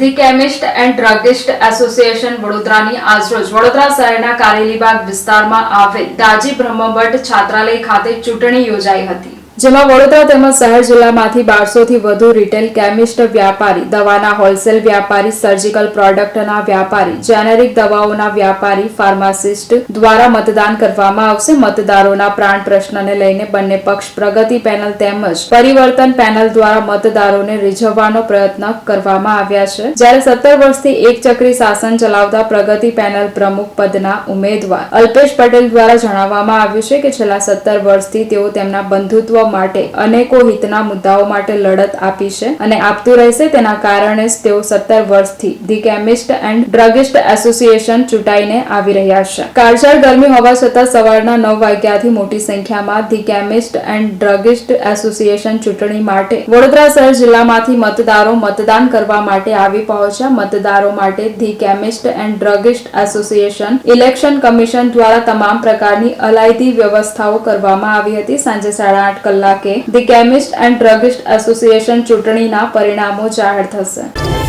The chemist and druggist association વડોદરાની આજરોજ વડોદરા શહેરના કારેલીબાગ વિસ્તારમાં આવેલ દાજી બ્રહ્મભટ્ટ છાત્રાલય ખાતે ચૂંટણી યોજાઈ હતી. જેમાં વડોદરા તેમજ શહેર જિલ્લામાંથી બારસો થી વધુ રિટેલ કેમિસ્ટ વ્યાપારી, દવાના હોલસેલ વ્યાપારી સર્જિકલ પ્રોડક્ટના વ્યાપારી જેનેરિક દવાઓના વ્યાપારી ફાર્માસિસ્ટ દ્વારા મતદાન કરવામાં આવશે. મતદારોના પ્રાણ પ્રશ્નને લઈને બંને પક્ષ પ્રગતિ પેનલ તેમજ પરિવર્તન પેનલ દ્વારા મતદારોને રીઝવવાનો પ્રયત્ન કરવામાં આવ્યા છે. જ્યારે સત્તર વર્ષથી એક ચક્રી શાસન ચલાવતા પ્રગતિ પેનલ પ્રમુખ પદના ઉમેદવાર અલ્પેશ પટેલ દ્વારા જણાવવામાં આવ્યું છે કે છેલ્લા સત્તર વર્ષથી તેઓ તેમના બંધુત્વ માટે અનેકો હિતના મુદ્દાઓ માટે લડત આપી છે અને આપતું રહેશે તેના કારણે જ તેઓ સત્તર વર્ષથી the chemist and druggist association ચૂંટાઈને આવી રહ્યા છે. કાળઝાળ ગરમી હોવા છતાં સવારના નવ વાગ્યાથી મોટી સંખ્યામાં the chemist and druggist association ચૂંટણી માટે વડોદરા શહેર જિલ્લામાંથી મતદારો મતદાન કરવા માટે આવી પહોંચ્યા. મતદારો માટે the chemist and druggist association election commission દ્વારા તમામ પ્રકારની અલાયદી વ્યવસ્થાઓ કરવામાં આવી હતી. સાંજે સાડા આઠ કલાકે the chemist and druggist association ચૂંટણીના પરિણામો જાહેર થશે.